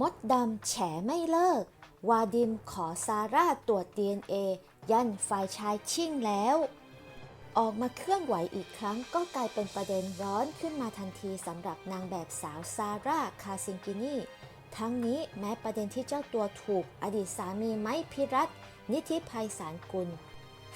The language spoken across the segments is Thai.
มดดำแฉไม่เลิก วาดิมขอซาร่าตรวจ DNA ยันฝ่ายชายชิ่งแล้ว ออกมาเคลื่อนไหวอีกครั้งก็กลายเป็นประเด็นร้อนขึ้นมาทันทีสำหรับนางแบบสาวซาร่าคาซิงกินีทั้งนี้แม้ประเด็นที่เจ้าตัวถูกอดีตสามีไม้พิรัตนิธิภัยสารกุล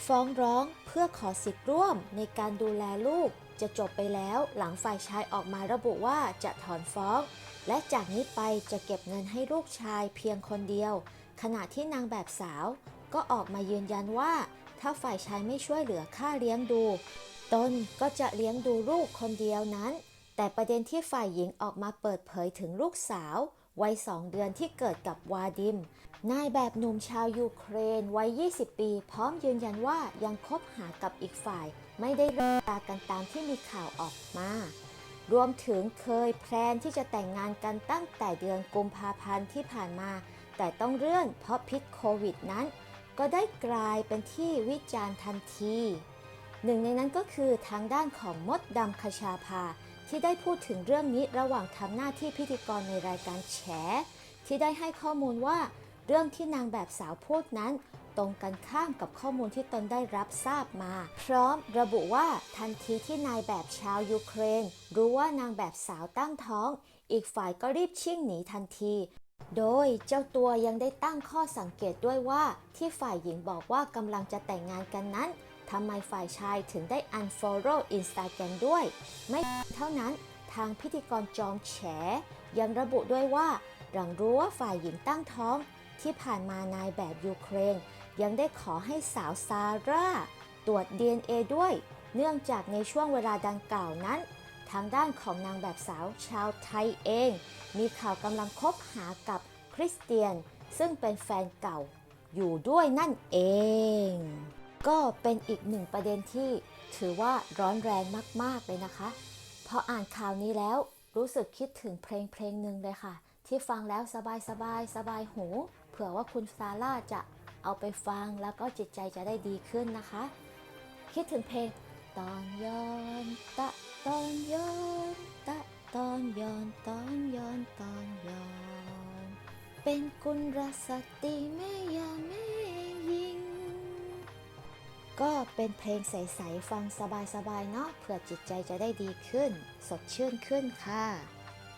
ฟ้องร้องเพื่อขอสิทธิ์ร่วมในการดูแลลูก จะจบไปแล้วหลังฝ่ายชายออกมาระบุว่าจะถอนฟ้อง และจากนี้ไปจะเก็บเงินให้ลูกชายเพียงคนเดียว ขณะที่นางแบบสาว ก็ออกมายืนยันว่า ถ้าฝ่ายชายไม่ช่วยเหลือค่าเลี้ยงดู ตนก็จะเลี้ยงดูลูกคนเดียวนั้น แต่ประเด็นที่ฝ่ายหญิงออกมาเปิดเผยถึงลูกสาว วัยสองเดือนที่เกิดกับวาดิม นายแบบหนุ่มชาวยูเครนวัย 20 ปี พร้อมยืนยันว่ายังคบหากับอีกฝ่าย ไม่ได้เลิกรากันตามที่มีข่าวออกมา รวมถึงเคยแพลนที่จะแต่งงานกันตั้งแต่เดือนกุมภาพันธ์ที่ผ่านมา แต่ต้องเลื่อนเพราะพิษโควิดนั้น ก็ได้กลายเป็นที่วิจารณ์ทันที หนึ่งในนั้นก็คือทางด้านของมดดำคชาภา ที่ได้พูดถึงเรื่องนี้ระหว่างทำหน้าที่พิธีกรในรายการแฉ ที่ได้ให้ข้อมูลว่า เรื่องที่นางแบบสาวพูดนั้น ตรงกันข้ามกับข้อมูลที่ตนได้รับทราบมา พร้อมระบุว่าทันทีที่นายแบบชาวยูเครน รู้ว่านางแบบสาวตั้งท้อง อีกฝ่ายก็รีบชิ่งหนีทันทีโดยเจ้าตัวยังได้ตั้งข้อสังเกตด้วยว่าที่ฝ่ายหญิงบอกว่ากำลังจะแต่งงานกันนั้น ทำไมฝ่ายชายถึงได้ unfollow Instagram ด้วย ไม่เท่านั้นทางพิธีกรจอมแฉ ยังระบุด้วยว่า หลังรู้ว่าฝ่ายหญิงตั้งท้อง ที่ผ่านมานายแบบยูเครน ยังได้ขอให้สาวซาร่า ตรวจ DNA ด้วย เนื่องจากในช่วงเวลาดังกล่าวนั้น ทางด้านของนางแบบสาวชาวไทยเอง มีข่าวกำลังคบหากับคริสเตียน ซึ่งเป็นแฟนเก่าอยู่ด้วยนั่นเอง ก็เป็นอีกหนึ่งประเด็นที่ถือว่าร้อนแรงมาก ๆ เลยนะคะ พออ่านข่าวนี้แล้วรู้สึกคิดถึงเพลงเพลงหนึ่งเลยค่ะ ที่ฟังแล้วสบายสบายสบายหู เผื่อว่าคุณซาร่าจะเอาไปฟังแล้วก็จิตใจจะได้ดีขึ้นนะคะ คิดถึงเพลงตอนย้อนตะตอนย้อนตะตอนย้อนตอนย้อนตอนย้อน เป็นกุลรสตรีแม่ยา ก็เป็นเพลงใส ๆ ฟังสบาย ๆ เนาะเพื่อจิตใจจะได้ดีขึ้น สดชื่นขึ้นค่ะ